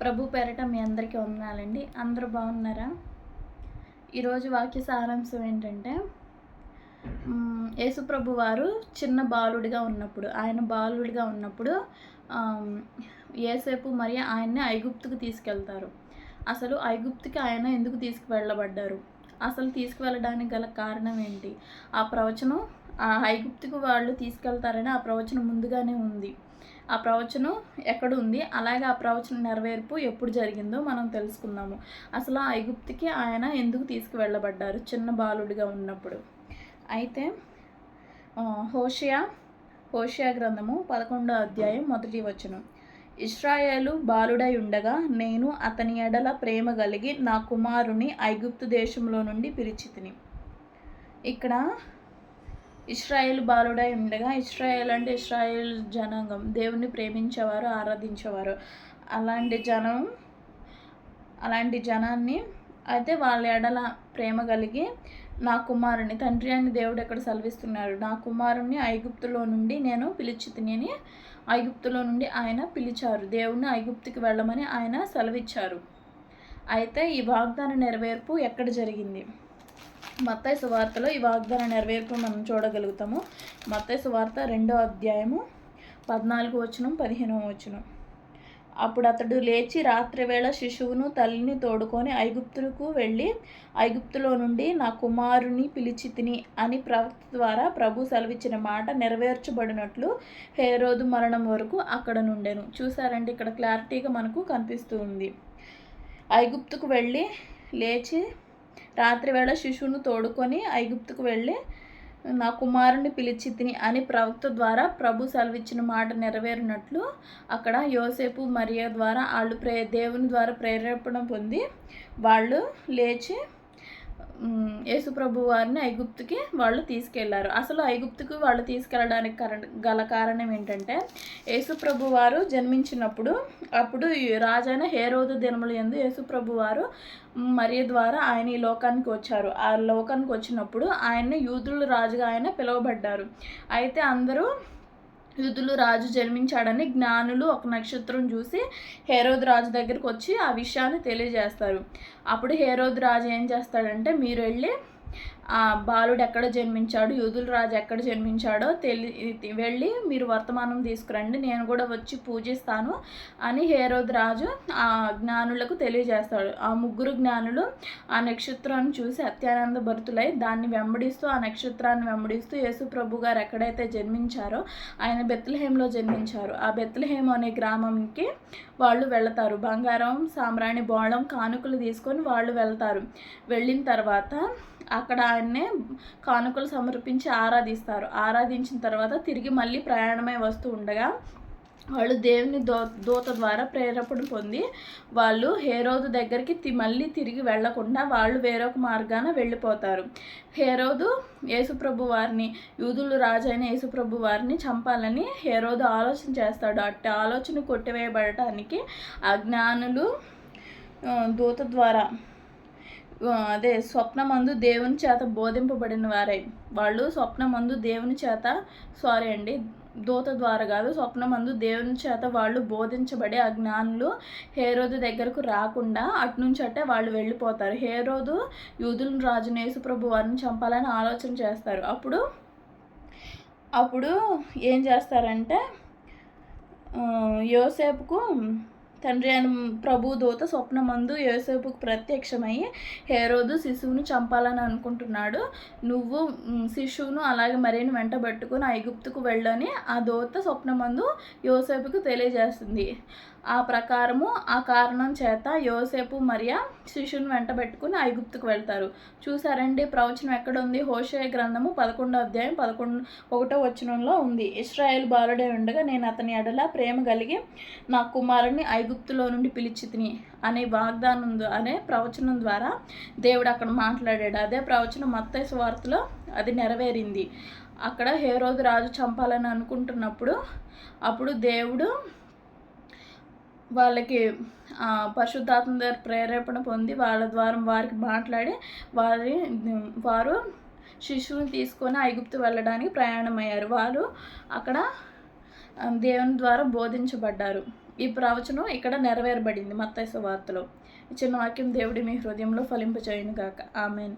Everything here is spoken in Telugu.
ప్రభు పేరట మీ అందరికీ వందనాలండి. అందరూ బాగున్నారా? ఈరోజు వాక్య సారాంశం ఏంటంటే యేసుప్రభు వారు చిన్న బాలుడిగా ఉన్నప్పుడు ఆయన బాలుడిగా ఉన్నప్పుడు ఏసేపు మరియు ఆయన్ని ఐగుప్తుకు తీసుకెళ్తారు. అసలు ఐగుప్తుకి ఆయన ఎందుకు తీసుకువెళ్ళబడ్డారు? అసలు తీసుకువెళ్ళడానికి గల కారణం ఏంటి? ఆ ప్రవచనం ఆ ఐగుప్తుకు వాళ్ళు తీసుకెళ్తారని ఆ ప్రవచనం ముందుగానే ఉంది. ఆ ప్రవచనం ఎక్కడ ఉంది అలాగే ఆ ప్రవచనం నెరవేర్పు ఎప్పుడు జరిగిందో మనం తెలుసుకుందాము. అసలు ఆ ఐగుప్తికి ఆయన ఎందుకు తీసుకువెళ్ళబడ్డారు? చిన్న బాలుడిగా ఉన్నప్పుడు. అయితే హోషియా హోషియా గ్రంథము పదకొండో అధ్యాయం మొదటి వచనం. ఇస్రాయేలు బాలుడై ఉండగా నేను అతని ఎడల ప్రేమ కలిగి నా కుమారుని ఐగుప్తు దేశంలో నుండి పిలిచితిని ఇక్కడ ఇస్రాయేల్ బాలుడై ఉండగా ఇస్రాయేల్ అంటే ఇస్రాయేల్ జనాంగం. దేవుణ్ణి ప్రేమించేవారు ఆరాధించేవారు. అలాంటి జనం అలాంటి జనాన్ని అయితే వాళ్ళ ఎడల ప్రేమ కలిగి నా కుమారుని తండ్రి అని దేవుడు ఎక్కడ సెలవిస్తున్నాడు. నా కుమారుణ్ణి ఐగుప్తులో నుండి నేను పిలిచితిని అని ఐగుప్తులో నుండి ఆయన పిలిచారు. దేవుణ్ణి ఐగుప్తుకి వెళ్ళమని ఆయన సెలవిచ్చారు. అయితే ఈ వాగ్దాన నెరవేర్పు ఎక్కడ జరిగింది? మత్తాయి సువార్తలో ఈ వాగ్దాన నెరవేర్పు మనం చూడగలుగుతాము. మత్తాయి సువార్త రెండో అధ్యాయము పద్నాలుగు వచనం పదిహేనవ వచనం. అప్పుడు అతడు లేచి రాత్రివేళ శిశువును తల్లిని తోడుకొని ఐగుప్తులకు వెళ్ళి ఐగుప్తులో నుండి నా కుమారుని పిలిచి తిని అని ప్రవక్త ద్వారా ప్రభు సెలవిచ్చిన మాట నెరవేర్చబడినట్లు హేరోదు మరణం వరకు అక్కడ నుండెను. చూసారంటే ఇక్కడ క్లారిటీగా మనకు కనిపిస్తూ ఉంది. ఐగుప్తుకు వెళ్ళి లేచి రాత్రివేళ శిశువును తోడుకొని ఐగుప్తుకు వెళ్ళి నా కుమారుని పిలిచి తిని అని ప్రవక్త ద్వారా ప్రభు సెలవిచ్చిన మాట నెరవేరినట్లు అక్కడ యోసేపు మరియ ద్వారా వాళ్ళు ప్రే దేవుని ద్వారా ప్రేరేపణ పొంది వాళ్ళు లేచి యేసుప్రభు వారిని ఐగుప్తుకి వాళ్ళు తీసుకెళ్ళారు. అసలు ఐగుప్తుకు వాళ్ళు తీసుకెళ్ళడానికి కారణ గల కారణం ఏంటంటే యేసుప్రభు వారు జన్మించినప్పుడు అప్పుడు రాజైన హేరోదు దినములు ఎందు యేసుప్రభు వారు మరియ ద్వారా ఆయన ఈ లోకానికి వచ్చారు. ఆ లోకానికి వచ్చినప్పుడు ఆయన యూదుల రాజుగా ఆయన పిలువబడ్డారు. అయితే అందరూ యుధులు రాజు జన్మించాడని జ్ఞానులు ఒక నక్షత్రం చూసి హేరోద్ రాజు దగ్గరికి వచ్చి ఆ విషయాన్ని తెలియజేస్తారు. అప్పుడు హేరోద్ రాజు ఏం చేస్తాడంటే మీరు వెళ్ళి బాలుడు ఎక్కడ జన్మించాడు యూదుల రాజు ఎక్కడ జన్మించాడో తెలి వెళ్ళి మీరు వర్తమానం తీసుకురండి నేను కూడా వచ్చి పూజిస్తాను అని హేరోద్ రాజు ఆ జ్ఞానులకు తెలియజేస్తాడు. ఆ ముగ్గురు జ్ఞానులు ఆ నక్షత్రాన్ని చూసి అత్యానంద భర్తులై దాన్ని వెంబడిస్తూ ఆ నక్షత్రాన్ని వెంబడిస్తూ యేసు ప్రభు గారు ఎక్కడైతే జన్మించారో ఆయన బెత్లహేంలో జన్మించారు. ఆ బెత్లహేం అనే గ్రామంకి వాళ్ళు వెళతారు. బంగారం సాంబ్రాణి బోళం కానుకలు తీసుకొని వాళ్ళు వెళ్తారు. వెళ్ళిన తర్వాత అక్కడ ఆయన్నే కానుకలు సమర్పించి ఆరాధిస్తారు. ఆరాధించిన తర్వాత తిరిగి మళ్ళీ ప్రయాణమై వస్తూ ఉండగా వాళ్ళు దేవుని దో దూత ద్వారా ప్రేరేపణ పొంది వాళ్ళు హేరోదు దగ్గరికి తి మళ్ళీ తిరిగి వెళ్ళకుండా వాళ్ళు వేరొక మార్గాన వెళ్ళిపోతారు. హేరోదు యేసుప్రభు వారిని యూదులు రాజైన యేసుప్రభు వారిని చంపాలని హేరోదు ఆలోచన చేస్తాడు. అట్టి ఆలోచన కొట్టివేయబడటానికి అజ్ఞానులు దూత ద్వారా అదే స్వప్నమందు దేవుని చేత బోధింపబడిన వారై. వాళ్ళు స్వప్నమందు దేవుని చేత సారీ అండి దూత ద్వారా కాదు స్వప్నమందు దేవుని చేత వాళ్ళు బోధించబడి ఆ జ్ఞానులు హేరోదు దగ్గరకు రాకుండా అటునుంచి అట్టే వాళ్ళు వెళ్ళిపోతారు. హేరోదు యూదుల రాజు నేసుప్రభు వారిని చంపాలని ఆలోచన చేస్తారు. అప్పుడు అప్పుడు ఏం చేస్తారంటే యోసేపుకు తండ్రి అయిన ప్రభు దూత స్వప్నమందు యోసేపుకు ప్రత్యక్షమై హేరోదు శిశువును చంపాలని అనుకుంటున్నాడు. నువ్వు శిశువును అలాగే మరిని వెంటబెట్టుకుని ఐగుప్తుకు వెళ్ళని ఆ దూత స్వప్నమందు యోసేపుకు తెలియజేస్తుంది. ఆ ప్రకారము ఆ కారణం చేత యోసేపు మరియా శిశువుని వెంటబెట్టుకుని ఐగుప్తుకు వెళ్తారు. చూసారండి ప్రవచనం ఎక్కడ ఉంది హోషయ గ్రంథము పదకొండో అధ్యాయం పదకొండు ఒకటో వచనంలో ఉంది. ఇస్రాయేల్ బాలుడే ఉండగా నేను అతని ఎడల ప్రేమ కలిగి నా కుమారుని ఐగుప్తులో నుండి పిలిచి తిని అనే వాగ్దానం అనే ప్రవచనం ద్వారా దేవుడు అక్కడ మాట్లాడాడు. అదే ప్రవచనం మత్త వార్తలో అది నెరవేరింది. అక్కడ హేరోదు రాజు చంపాలని అనుకుంటున్నప్పుడు అప్పుడు దేవుడు వాళ్ళకి పరిశుద్ధాత్మ దగ్గర ప్రేరేపణ పొంది వాళ్ళ ద్వారా వారికి మాట్లాడి వారి వారు శిశువుని తీసుకొని ఐగుప్తు వెళ్ళడానికి ప్రయాణమయ్యారు. వారు అక్కడ దేవుని ద్వారా బోధించబడ్డారు. ఈ ప్రవచనం ఇక్కడ నెరవేరబడింది. మత్తైసు వార్తలో. చిన్న వాక్యం దేవుడి మీ హృదయంలో ఫలింపచేయును గాక ఆమెన్.